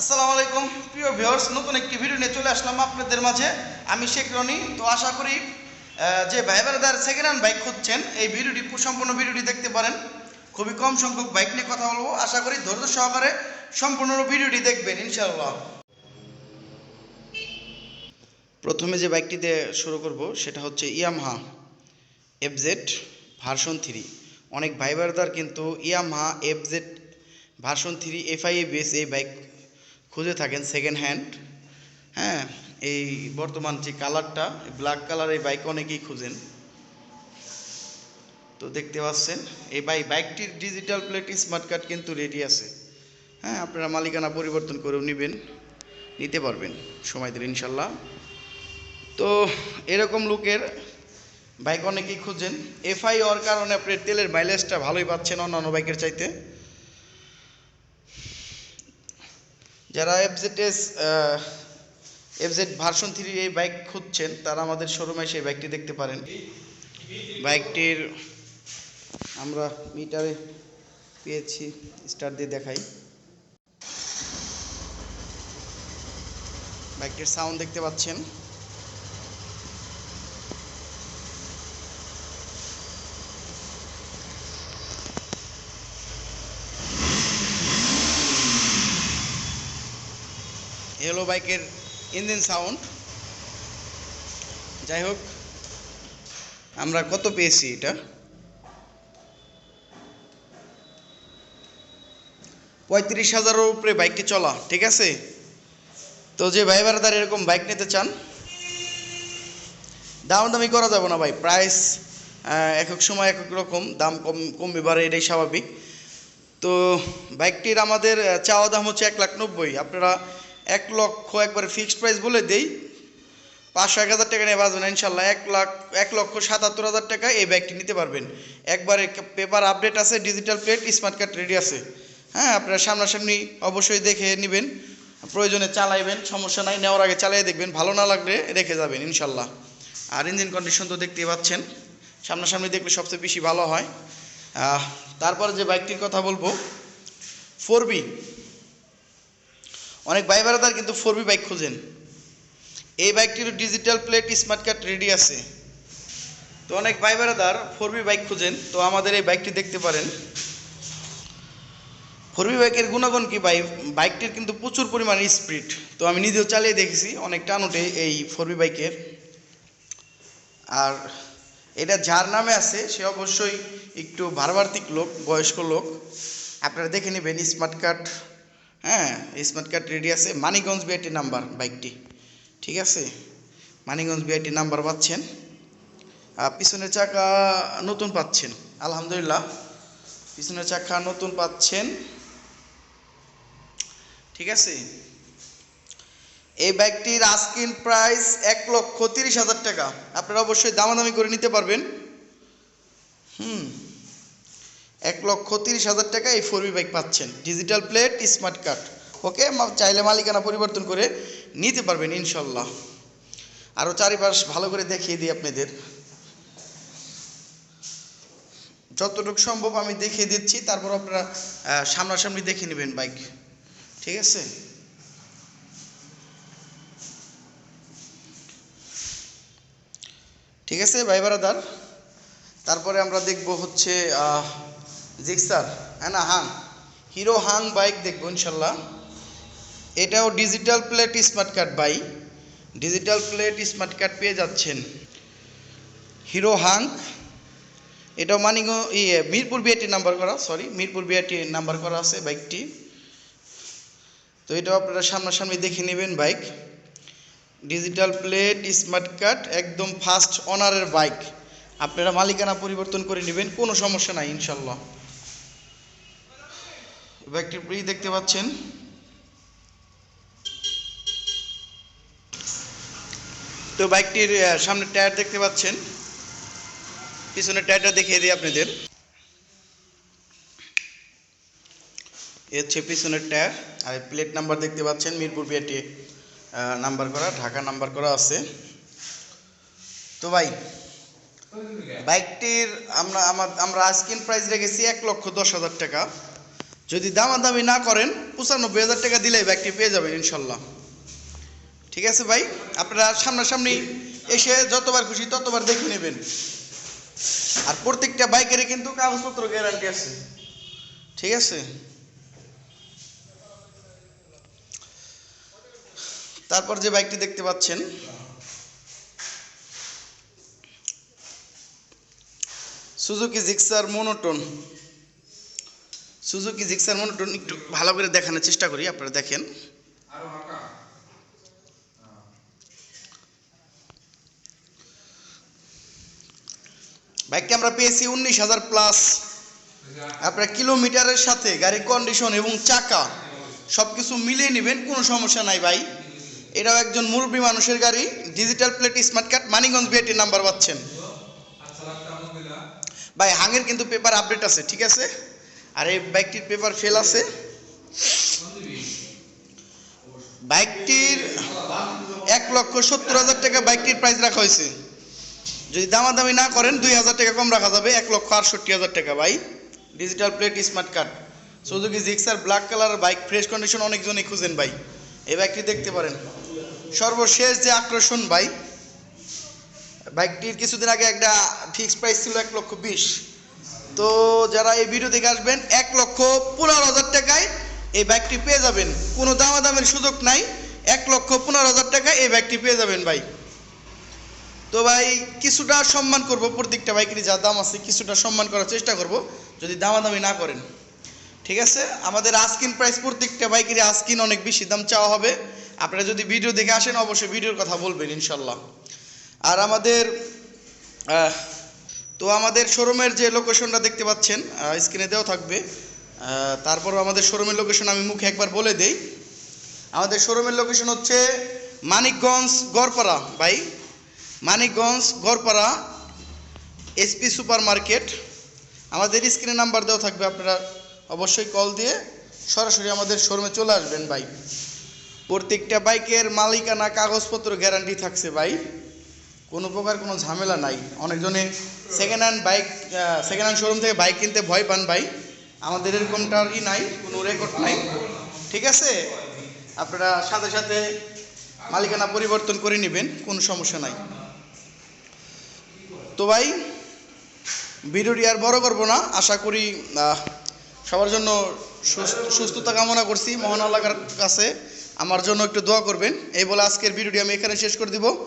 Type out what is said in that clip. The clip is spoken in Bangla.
আসসালামু আলাইকুম। প্রিয় ভিউয়ার্স, নতুন একটি ভিডিও নিয়ে চলে আসলাম আপনাদের মাঝে। আমি শেখ রনি। তো আশা করি যে ভাই ব্রাদার সেকেন্ড হ্যান্ড বাইক খুঁজছেন, এই ভিডিওটি সম্পূর্ণ ভিডিওটি দেখতে পারেন। খুবই কম সংখ্যক বাইক নিয়ে কথা বলব। আশা করি ধৈর্য সহকারে সম্পূর্ণ ভিডিওটি দেখবেন, ইনশাআল্লাহ। প্রথমে যে বাইকটিতে শুরু করব, সেটা হচ্ছে ইয়ামাহা এফজেড ভার্সন থ্রি অনেক ভাই ব্রাদার কিন্তু Yamaha FZ version three FI base এই বাইক খুঁজে থাকেন সেকেন্ড হ্যান্ড হ্যাঁ এই বর্তমান যে কালারটা ব্ল্যাক কালার এই বাইক অনেকেই খুঁজেন। তো দেখতে পাচ্ছেন, এই বাই বাইকটির ডিজিটাল প্লেট স্মার্ট কার্ড কিন্তু রেডি আছে। হ্যাঁ আপনারা মালিকানা পরিবর্তন করেও নেবেন, নিতে পারবেন, সময় দিলে ইনশাল্লাহ। তো এরকম লুকের বাইক অনেকেই খুঁজেন। এফআই হওয়ার কারণে আপনার তেলের মাইলেজটা ভালোই পাচ্ছেন অন্যান্য বাইকের চাইতে। যারা এফজেডএস এফজেড ভার্সন থ্রি এই বাইক খুঁজছেন, তারা আমাদের শোরুমে সেই বাইকটি দেখতে পারেন। বাইকটির আমরা মিটারে পেয়েছি স্টার দিয়ে দেখাই। বাইকটির সাউন্ড দেখতে পাচ্ছেন। হলো বাইকের ইঞ্জিন সাউন্ড যাই হোক আমরা কত পেয়েছি এটা? পঁয়ত্রিশ হাজারের উপরে বাইকটি চলা, ঠিক আছে? তো যে ভাই বারাদার এরকম বাইক নিতে চান দাম দামি করা যাবে না ভাই প্রাইস এক এক সময় এক এক রকম, দাম কম, কমবে, বাড়ে, এটাই স্বাভাবিক। তো বাইকটির আমাদের চাওয়া দাম হচ্ছে এক লাখ নব্বই। আপনারা এক লক্ষ একবারে ফিক্সড প্রাইস বলে দেই। পাঁচশো এক হাজার টাকা নিয়ে বাঁচবেন ইনশাল্লাহ। এক লাখ, এক লক্ষ সাতাত্তর হাজার টাকা এই ব্যাগটি নিতে পারবেন। একবারে পেপার আপডেট আছে digital plate smart card ready আছে। হ্যাঁ আপনারা সামনাসামনি অবশ্যই দেখে নেবেন। প্রয়োজনে চালাইবেন, সমস্যা নাই, নেওয়ার আগে চালিয়ে দেখবেন। ভালো না লাগলে রেখে যাবেন, ইনশাল্লাহ। আর ইঞ্জিন কন্ডিশন তো দেখতেই পাচ্ছেন। সামনাসামনি দেখলে সবচেয়ে বেশি ভালো হয়। তারপরে যে বাইকটির কথা বলব ফোর বি অনেক ভাই বেড়াদার কিন্তু ফোর বি বাইক খুঁজেন। এই বাইকটির digital plate smart card ready আছে। তো অনেক ভাই বেড়াদার ফোর বি বাইক খুঁজেন, তো আমাদের এই বাইকটি দেখতে পারেন। ফোর বি বাইকের গুণাগুণ কি ভাই? বাইকটির কিন্তু প্রচুর পরিমাণে স্পিড তো আমি নিজেও চালিয়ে দেখেছি অনেক টান ওঠে এই ফোর বি বাইকের আর এটা যার নামে আছে, সে অবশ্যই একটু ভারবার্তিক লোক, বয়স্ক লোক। আপনারা দেখে নেবেন স্মার্ট কার্ড হ্যাঁ স্মার্ট কার্ড রেডি আছে। মানিগঞ্জ বিআইটি নাম্বার বাইকটি। ঠিক আছে? মানিগঞ্জ বিআইটি নাম্বার পাচ্ছেন। আর পিছনের চাকা নতুন পাচ্ছেন। আলহামদুলিল্লাহ। পিছনের চাকা নতুন পাচ্ছেন। ঠিক আছে? এই বাইকটির আস্কিন প্রাইস এক লক্ষ তিরিশ হাজার টাকা। আপনারা অবশ্যই দামাদামি করে নিতে পারবেন। হুম। এক লক্ষ তিরিশ হাজার টাকা এই ফোর বাইক পাচ্ছেন। Digital plate smart card okay চাইলে মালিকানা পরিবর্তন করে নিতে পারবেন ইনশাল্লাহ। আরও চারিপাশ ভালো করে দেখিয়ে দিই আপনাদের। যতটুকু সম্ভব আমি দেখিয়ে দিচ্ছি, তারপর আপনারা সামনাসামনি দেখে নেবেন বাইক ঠিক আছে? ঠিক আছে ভাই বারাদার তারপরে আমরা দেখব হচ্ছে জিক্সার না হাং। হিরো হাং বাইক দেখব ইনশাল্লাহ। এটাও digital plate smart card by. Digital plate smart card পেয়ে যাচ্ছেন। Hero Hunk. এটাও মানিগ ইয়ে মিরপুর বিআইটি নাম্বার করা সরি মিরপুর বিআইটি নাম্বার করা আছে বাইকটি। তো এটাও আপনারা সামনাসামনি দেখে নেবেন bike. Digital plate smart card, একদম ফাস্ট অনারের বাইক। আপনারা মালিকানা পরিবর্তন করে নেবেন, কোনো সমস্যা নাই ইনশাল্লাহ। প্রি দেখতে পাচ্ছেন। তো বাইকটির সামনে টায়ার দেখতে পাচ্ছেন। পিছনের টায়ারটা দেখিয়ে দিই আপনাদের। এ পিছনের টায়ার। আর প্লেট নাম্বার দেখতে পাচ্ছেন, মিরপুর বিআরটি নাম্বার করা, ঢাকা নাম্বার করা আছে। তো ভাই, বাইকটির আমরা, আমার, আমরা আজকিন প্রাইস রেখেছি এক লক্ষ দশ হাজার টাকা। যদি দামাদামি না করেন, পঁচানব্বই হাজার টাকা দিলে বাইকটি পেয়ে যাবেন ইনশাল্লাহ। ঠিক আছে ভাই? আপনারা সামনাসামনি এসে যতবার খুশি ততবার দেখে নেবেন। আর প্রত্যেকটা বাইকেরই কিন্তু কাগজপত্র গ্যারান্টি আছে। ঠিক আছে? তারপর যে বাইকটি দেখতে পাচ্ছেন, Suzuki Gixxer monotone. Suzuki Gixxer monotone একটু ভালো করে দেখানোর চেষ্টা করি আপনারা দেখেন। বাইকটি আমরা পেয়েছি উনিশ হাজার প্লাস। আপনার কিলোমিটারের সাথে গাড়ির কন্ডিশন এবং চাকা সব কিছু মিলিয়ে নেবেন কোনো সমস্যা নাই ভাই। এটাও একজন মুরব্বী মানুষের গাড়ি digital plate smart card Manikganj BIT number পাচ্ছেন। ভাই হাঙের কিন্তু পেপার আপডেট আছে ঠিক আছে? আর এই বাইকটির পেপার ফেল আছে? বাইকটির এক লক্ষ সত্তর হাজার টাকা বাইকটির প্রাইস রাখা হয়েছে। যদি দামাদামি না করেন, দুই হাজার টাকা কম রাখা যাবে, এক লক্ষ আটষট্টি হাজার টাকা। ভাই digital plate smart card Suzuki Gixxer black colour bike fresh condition অনেকজনই খুঁজেন ভাই। এই বাইকটি দেখতে পারেন। সর্বশেষ যে আকর্ষণ ভাই বাইকটির কিছুদিন আগে একটা ফিক্সড প্রাইস ছিল এক লক্ষ বিশ। তো যারা এই ভিডিও দেখে আসবেন, এক লক্ষ পনেরো হাজার টাকায় এই ব্যাগটি পেয়ে যাবেন। কোনো দামাদামের সুযোগ নাই, এক লক্ষ পনেরো হাজার টাকায় এই ব্যাগটি পেয়ে যাবেন ভাই। তো ভাই, কিছুটা সম্মান করব প্রত্যেকটা বাইকেরই যা দাম আছে কিছুটা সম্মান করার চেষ্টা করব, যদি দামাদামি না করেন। ঠিক আছে? আমাদের আস্কিন প্রাইস প্রত্যেকটা বাইকের আস্কিন অনেক বেশি দাম চাওয়া হবে। আপনারা যদি ভিডিও দেখে আসেন, অবশ্যই ভিডিওর কথা বলবেন, ইনশাল্লাহ। আর আমাদের তো আমাদের শোরুমের যে লোকেশনটা দেখতে পাচ্ছেন স্ক্রিনে দেওয়া থাকবে। তারপরও আমাদের শোরুমের লোকেশন আমি মুখে একবার বলে দেই। আমাদের শোরুমের লোকেশন হচ্ছে মানিকগঞ্জ গড়পাড়া, ভাই। Manikganj Garpara SP super market আমাদের স্ক্রিনে নাম্বার দেওয়া থাকবে, আপনারা অবশ্যই কল দিয়ে সরাসরি আমাদের শোরুমে চলে আসবেন, ভাই। প্রত্যেকটা বাইকের মালিকানা কাগজপত্র গ্যারান্টি থাকছে, ভাই। কোনো প্রকার কোনো ঝামেলা নাই। অনেকজনে second hand bike second hand showroom থেকে বাইক কিনতে ভয় পান ভাই। আমাদের এরকমটা ই নাই, কোনো রেকর্ড নাই। ঠিক আছে? আপনারা সাথে সাথে মালিকানা পরিবর্তন করে নেবেন, কোনো সমস্যা নাই। তো ভাই, ভিডিওটি আর বড় করব না। আশা করি সবার জন্য সুস্থ- সুস্থতা কামনা করছি মহান আল্লাহর কাছে। আমার জন্য একটু দোয়া করবেন। এই বলে আজকের ভিডিওটি আমি এখানে শেষ করে দিব।